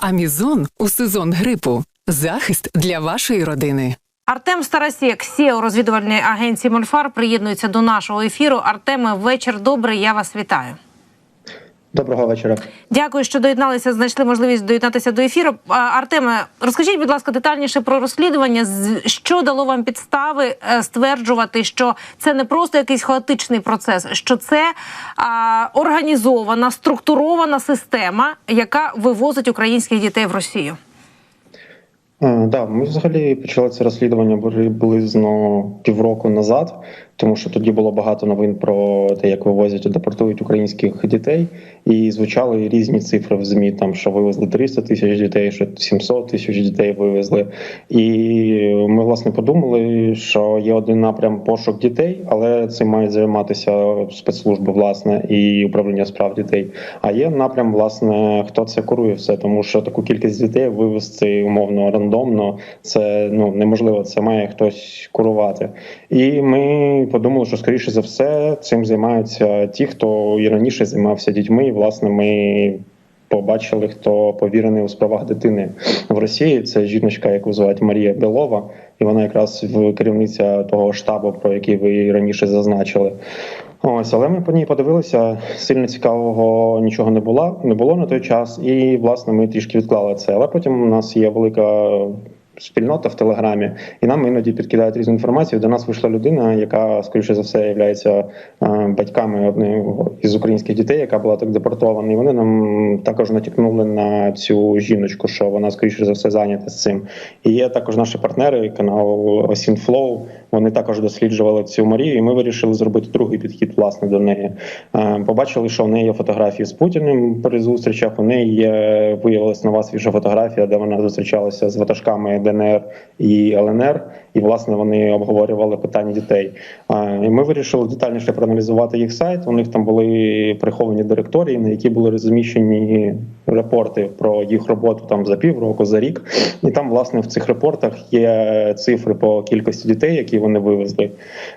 Амізон у сезон грипу. Захист для вашої родини. Артем Старасєк, сіо розвідувальної агенції Мольфар, приєднується до нашого ефіру. Артеме, вечір добрий. Я вас вітаю. Доброго вечора. Дякую, що доєдналися. Знайшли можливість доєднатися до ефіру. Артеме, розкажіть, будь ласка, детальніше про розслідування. Що дало вам підстави е, стверджувати, що це не просто якийсь хаотичний процес, що це а, організована структурована система, яка вивозить українських дітей в Росію. Е, Да, ми взагалі почали це розслідування приблизно півроку назад, тому що тоді було багато новин про те, як вивозять і депортують українських дітей, і звучали різні цифри в змі. Там що вивезли 300 тисяч дітей, що 700 тисяч дітей вивезли. І ми власне подумали, що є один напрям пошук дітей, але цим мають займатися спецслужби, власне, і управління справ дітей. А є напрям, власне, хто це курує все, тому що таку кількість дітей вивезти умовно рандомно, це ну неможливо. Це має хтось курувати. І ми подумали, що скоріше за все цим займаються ті, хто і раніше займався дітьми. І власне ми. Побачили, хто повірений у справах дитини в Росії. Це жіночка, яку звати Марія Белова, і вона якраз в керівниця того штабу, про який ви раніше зазначили. Ось, але ми по ній подивилися. Сильно цікавого нічого не було, не було на той час, і власне ми трішки відклали це. Але потім у нас є велика. Спільнота в телеграмі, і нам іноді підкидають різну інформацію. До нас вийшла людина, яка скоріше за все є батьками одного із українських дітей, яка була так депортована. І вони нам також натякнули на цю жіночку, що вона скоріше за все зайнята з цим. І є також наші партнери, канал Осінфлоу. Вони також досліджували цю Марію. і Ми вирішили зробити другий підхід власне до неї. Е, Побачили, що в неї є фотографії з Путіним при зустрічах. У неї є виявилась нова свіжа фотографія, де вона зустрічалася з ватажками ДНР і ЛНР. І власне вони обговорювали питання дітей. Е, І ми вирішили детальніше проаналізувати їх сайт. У них там були приховані директорії, на які були розміщені репорти про їх роботу там за півроку, за рік. І там, власне, в цих репортах є цифри по кількості дітей, які вони вивезли.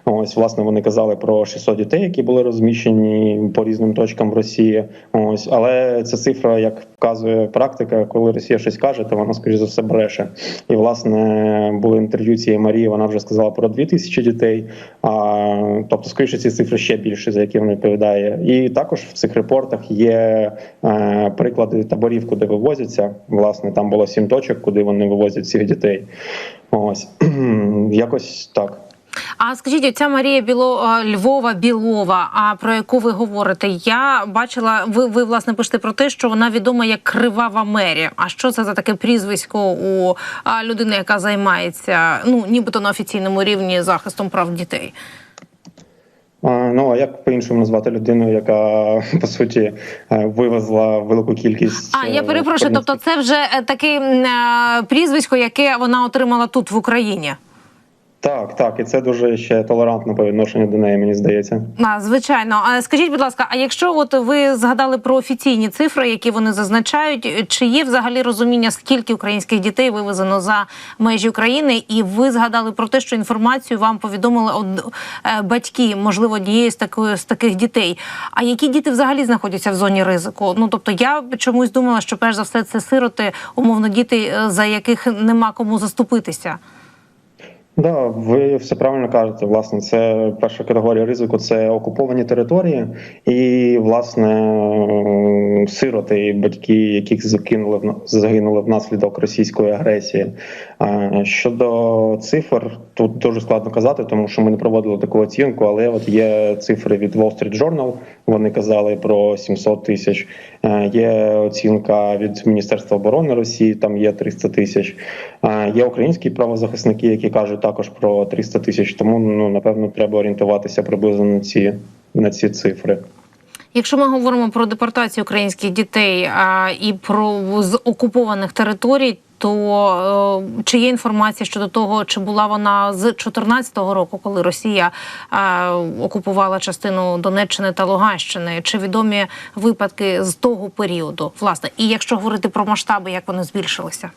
Ось, власне, вони казали про 600 дітей, які були розміщені по різним точкам в Росії. Ось, але ця цифра, як вказує практика, коли Росія щось каже, то вона скоріш за все бреше. І власне були інтерв'ю цієї Марії. Вона вже сказала про 2000 дітей. А тобто, скоріше, ці цифри ще більше, за які вона відповідає. І також в цих репортах є е, приклади таборів, куди вивозяться. Власне, там було сім точок, куди вони вивозять цих дітей. Ось якось так. А скажіть, оця Марія Біло Львова Білова, а про яку ви говорите? Я бачила, ви, ви власне пишете про те, що вона відома як Кривава Мері. А що це за таке прізвисько у людини, яка займається ну нібито на офіційному рівні захистом прав дітей? Ну а як по-іншому назвати людину, яка по суті е, вивезла велику кількість? А я е, перепрошую. Тобто, це вже е, таке прізвисько, яке вона отримала тут в Україні. Так, так, і це дуже ще толерантно по відношенню до неї, мені здається. А, звичайно. А скажіть, будь ласка, а якщо от ви згадали про офіційні цифри, які вони зазначають, чи є взагалі розуміння, скільки українських дітей вивезено за межі України? І ви згадали про те, що інформацію вам повідомили од- е, батьки, можливо, однієї з такої з таких дітей. А які діти взагалі знаходяться в зоні ризику? Ну тобто, я чомусь думала, що перш за все це сироти, умовно, діти, е, за яких нема кому заступитися. Да, ви все правильно кажете. Власне, це перша категорія ризику це окуповані території, і власне сироти, і батьки, яких закинули загинули внаслідок російської агресії. Щодо цифр, тут дуже складно казати, тому що ми не проводили таку оцінку, але от є цифри від Wall Street Journal, Вони казали про 700 тисяч. Є оцінка від Міністерства оборони Росії, там є 300 тисяч. Є українські правозахисники, які кажуть також про 300 тисяч. Тому ну напевно треба орієнтуватися приблизно на ці на ці цифри. Якщо ми говоримо про депортацію українських дітей а, і про з окупованих територій, то е, чи є інформація щодо того, чи була вона з 2014 року, коли Росія е, окупувала частину Донеччини та Луганщини? Чи відомі випадки з того періоду? Власне, і якщо говорити про масштаби, як вони збільшилися?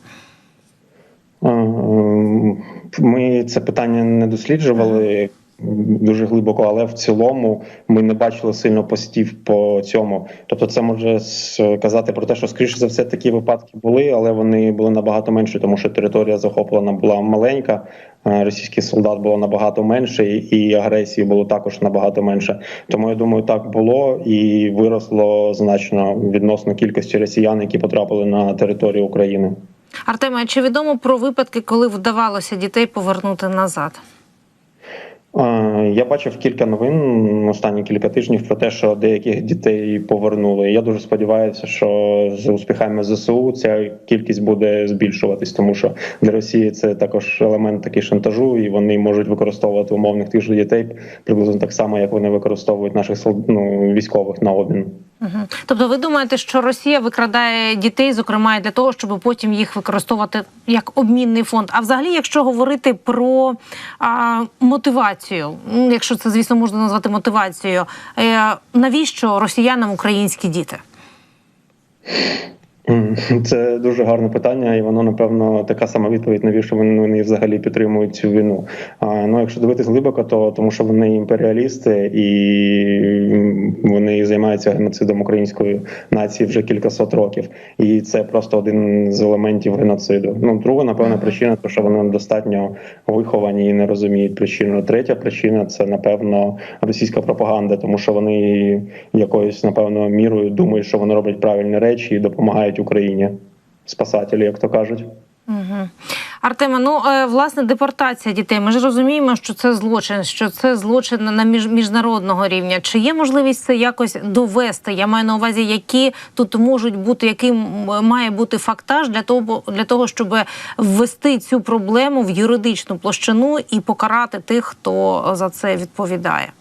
Ми це питання не досліджували. дуже глибоко, але в цілому ми не бачили сильно постів по цьому. Тобто, це може сказати про те, що скоріше за все такі випадки були, але вони були набагато менші, тому що територія захоплена була маленька. е, Російських солдат було набагато менше, і агресії було також набагато менше. Тому я думаю, так було і виросло значно відносно кількості росіян, які потрапили на територію України. Артеме, а чи відомо про випадки, коли вдавалося дітей повернути назад? Я бачив кілька новин останні кілька тижнів про те, що деяких дітей повернули. Я дуже сподіваюся, що з успіхами ЗСУ ця кількість буде збільшуватись, тому що для Росії це також елемент такий шантажу, і вони можуть використовувати умовних тих же дітей приблизно так само, як вони використовують наших ну, військових на обмін. Угу. Тобто, ви думаєте, що Росія викрадає дітей, зокрема для того, щоб потім їх використовувати як обмінний фонд? А взагалі, якщо говорити про а, мотивацію, якщо це звісно можна назвати мотивацією, е, навіщо росіянам українські діти? Це дуже гарне питання, і воно напевно така сама відповідь, навіщо вони, вони взагалі підтримують цю війну. А, ну, якщо дивитись глибоко, то тому що вони імперіалісти і вони займаються геноцидом української нації вже кількасот років, і це просто один з елементів геноциду. Ну, друга, напевно, причина, то що вони недостатньо виховані і не розуміють причину. Третя причина це напевно російська пропаганда, тому що вони якоюсь напевно мірою думають, що вони роблять правильні речі і допомагають Україні. Спасателі, як то кажуть. Угу. Артема, ну е, власне депортація дітей. Ми ж розуміємо, що це злочин, що це злочин на між, міжнародного рівня. Чи є можливість це якось довести? Я маю на увазі, які тут можуть бути, який має бути фактаж для того, для того, щоб ввести цю проблему в юридичну площину і покарати тих, хто за це відповідає.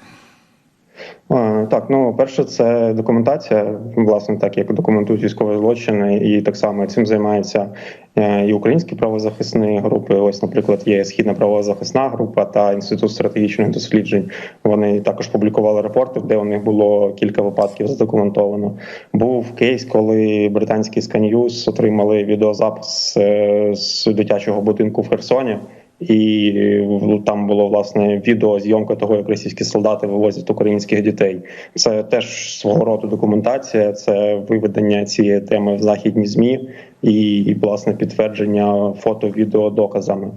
Так, ну перше, це документація, власне, так як документують військові злочини, і так само цим займаються е, і українські правозахисні групи. Ось, наприклад, є східна правозахисна група та інститут стратегічних досліджень. Вони також публікували рапорти, де у них було кілька випадків задокументовано. Був кейс, коли британський Сканьюз отримали відеозапис е, з дитячого будинку в Херсоні. І ну, там було власне відео зйомка того, як російські солдати вивозять українських дітей. Це теж свого роду документація, це виведення цієї теми в західні змі і, і власне підтвердження фото, відео доказами.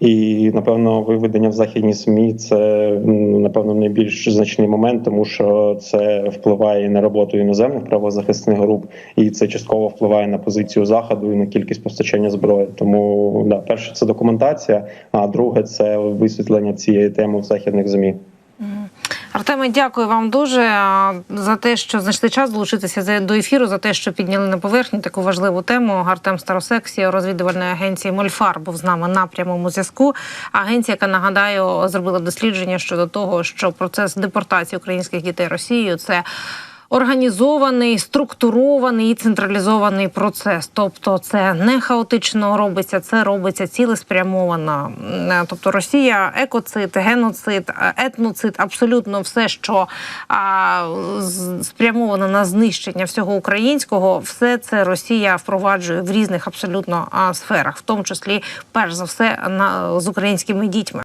І напевно, виведення в західні СМІ це напевно найбільш значний момент, тому що це впливає на роботу іноземних правозахисних груп, і це частково впливає на позицію заходу і на кількість постачання зброї. Тому да, перше це документація, а друге це висвітлення цієї теми в західних змі. Артеме, дякую вам дуже за те, що знайшли час долучитися до ефіру, за те, що підняли на поверхню таку важливу тему. Артем Старосексі, розвідувальної агенції Мольфар, був з нами на прямому зв'язку. Агенція, яка нагадаю, зробила дослідження щодо того, що процес депортації українських дітей Росією це. Організований, структурований і централізований процес, тобто це не хаотично робиться, це робиться цілеспрямовано. Е, Тобто Росія екоцид, геноцид, е, етноцид, абсолютно все, що а, спрямовано на знищення всього українського, все це Росія впроваджує в різних абсолютно сферах, в тому числі перш за все на з українськими дітьми.